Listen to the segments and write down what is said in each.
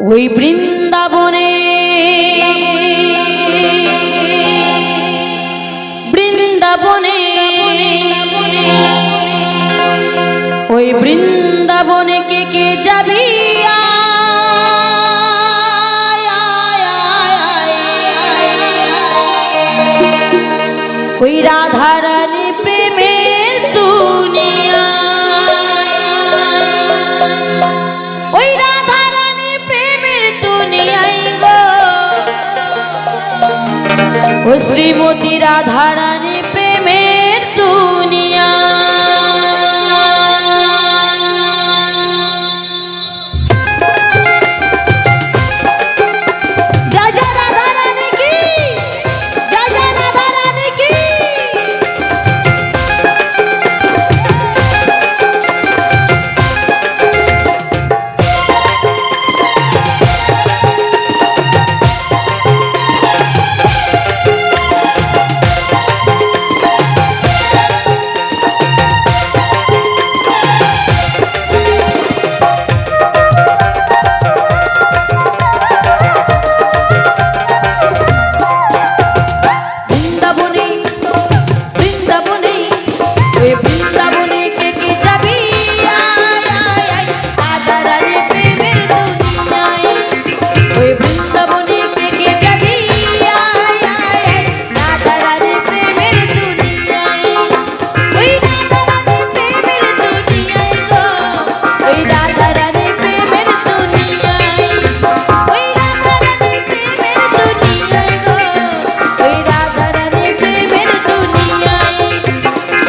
ওই বৃন্দাবনে। বৃন্দাবনে। ওই বৃন্দাবনে কে কে যাবি শ্রীমতী রাধারানী প্রেমের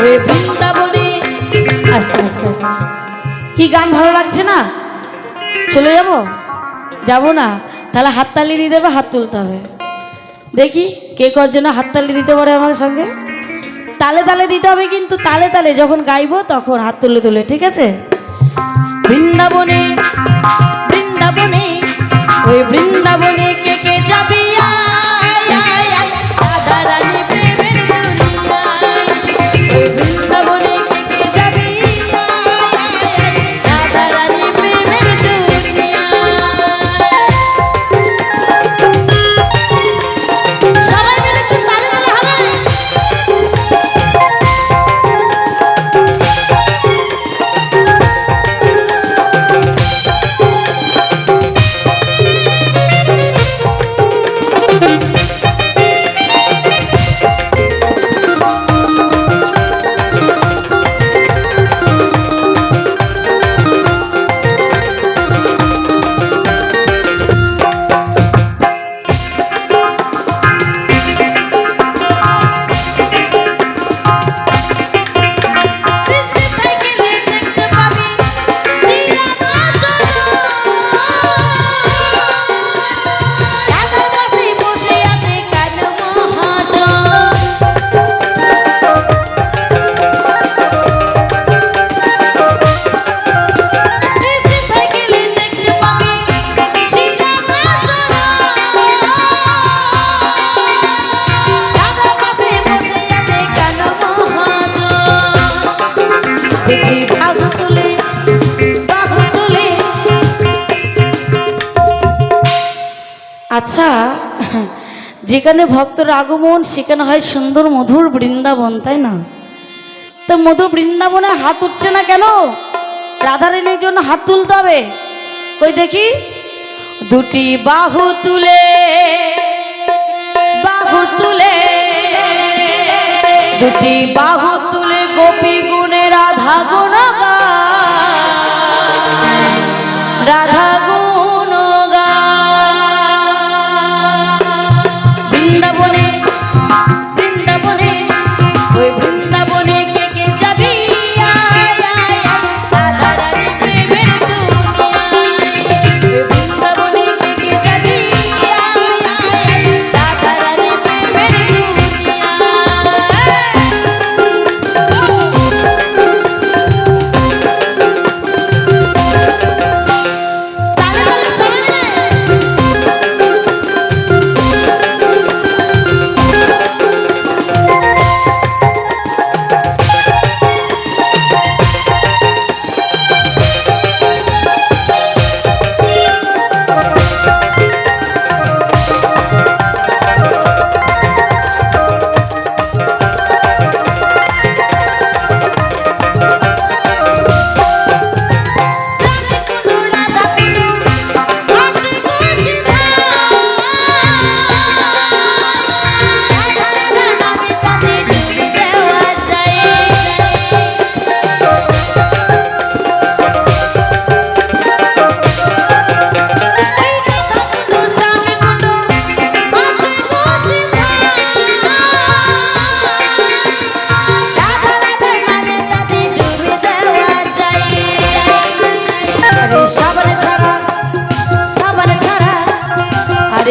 ওই বৃন্দাবনে। আস্তে আস্তে। কি গান ভালো লাগছে না? চলে যাব? যাব না। তাহলে হাততালি দিয়ে দেবে, হাত তুলতে হবে। দেখি কে কর জন্য হাততালি দিতে পারে আমার সঙ্গে। তালে তালে দিতে হবে কিন্তু তালে তালে যখন গাইবো তখন হাত তুলে তুলে, ঠিক আছে? বৃন্দাবনে বৃন্দাবনে, ওই বৃন্দাবনে আচ্ছা যেখানে ভক্তর আগমন, সেখানে হয় সুন্দর মধুর বৃন্দাবন, তাই না? তো মধুর বৃন্দাবনে হাত উঠছে না কেন? রাধারানীর জন্য হাত তুলতে হবে। কই দেখি? দুটি বাহু তুলে বাহু তুলে, দুটি বাহু তুলে গোপী গুণে রাধা গুণ রাধা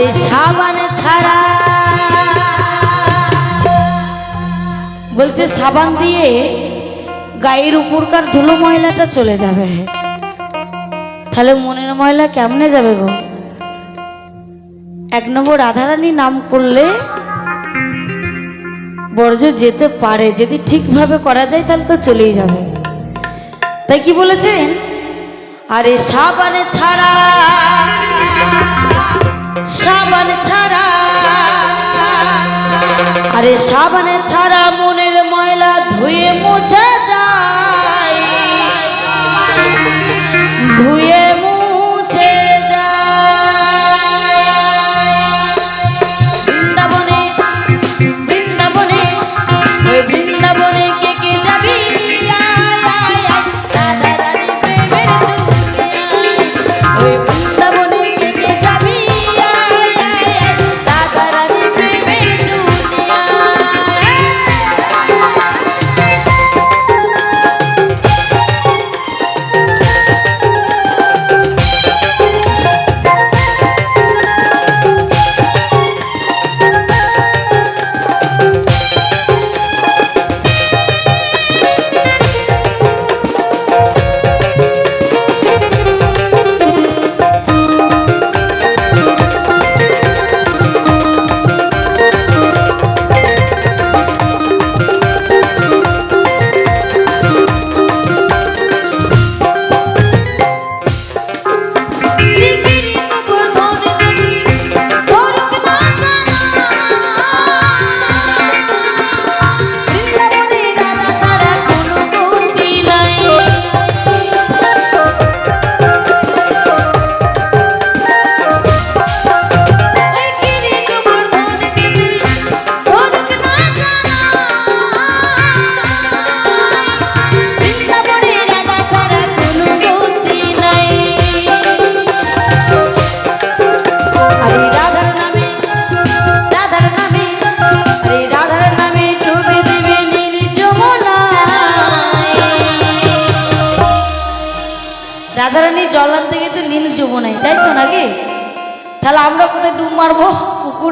আরে সাবান ছাড়া। বলছে, সাবান দিয়ে গায়ের উপরকার ধুলো ময়লাটা চলে যাবে। তাহলে মনের ময়লা কেমনে যাবে গো? এক নম্বর রাধারানী নাম করলে বর্জ্য যেতে পারে, যদি ঠিকভাবে করা যায় তাহলে তো চলেই যাবে। তাই কি বলেছেন? আরে সাবানে ছাড়া। সাবান ছাড়া আরে সাবান ছাড়া মনের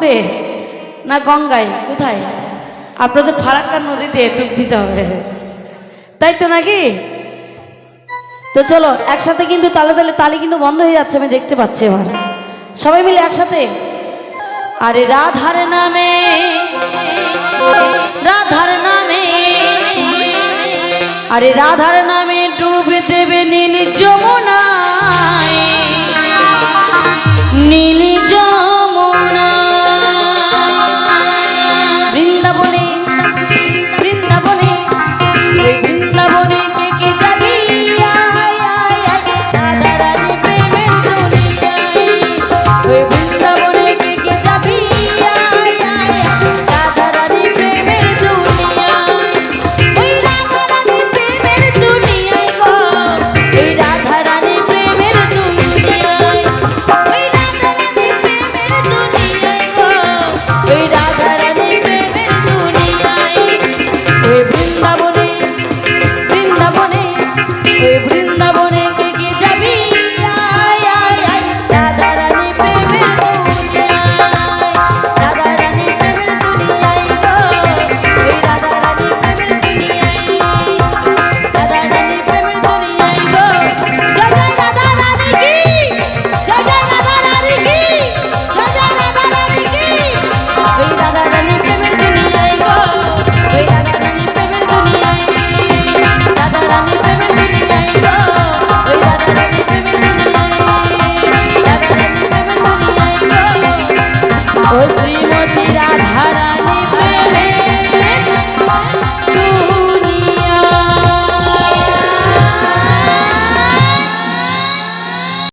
পুকুরে না গঙ্গায়? কোথায়? আপনাদের ফারাক্কার নদীতে ডুব দিতে হবে। তাই তো নাকি? তো চলো, একসাথে কিন্তু তালে তালে তালি কিন্তু বন্ধ হয়ে যাচ্ছে, আমি দেখতে পাচ্ছি এবার। সবাই মিলে একসাথে? আরে রাধার নামে রাধার নামে, আরে রাধার নামে ডুবে দেবে নীল যমুনায়। নীল